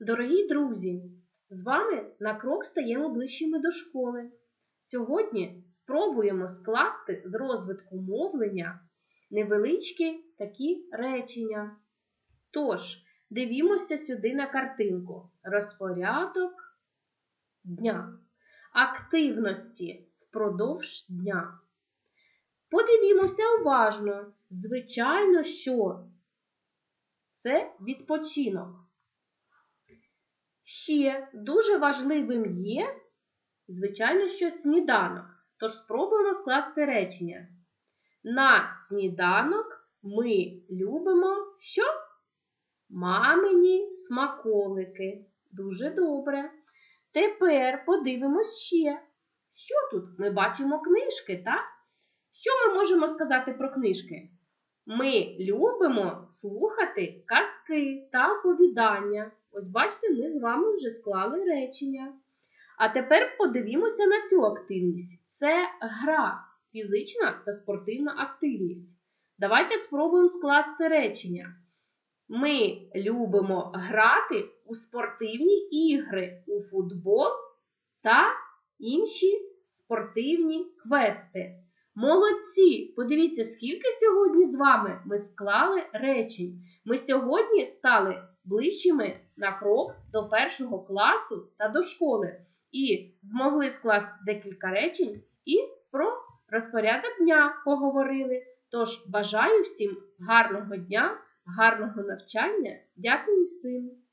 Дорогі друзі, з вами на крок стаємо ближчими до школи. Сьогодні спробуємо скласти з розвитку мовлення невеличкі такі речення. Тож, дивімося сюди на картинку. Розпорядок дня. Активності впродовж дня. Подивімося уважно. Звичайно, що це відпочинок. Ще дуже важливим є, звичайно, що сніданок. Тож спробуємо скласти речення. На сніданок ми любимо що? Мамині смаколики. Дуже добре. Тепер подивимось ще. Що тут? Ми бачимо книжки, так? Що ми можемо сказати про книжки? Ми любимо слухати казки та оповідання. Ось бачите, ми з вами вже склали речення. А тепер подивімося на цю активність. Це гра, фізична та спортивна активність. Давайте спробуємо скласти речення. Ми любимо грати у спортивні ігри, у футбол та інші спортивні квести. Молодці! Подивіться, скільки сьогодні з вами ми склали речень. Ми сьогодні стали ближчими на крок до першого класу та до школи і змогли скласти декілька речень і про розпорядок дня поговорили. Тож бажаю всім гарного дня, гарного навчання. Дякую всім!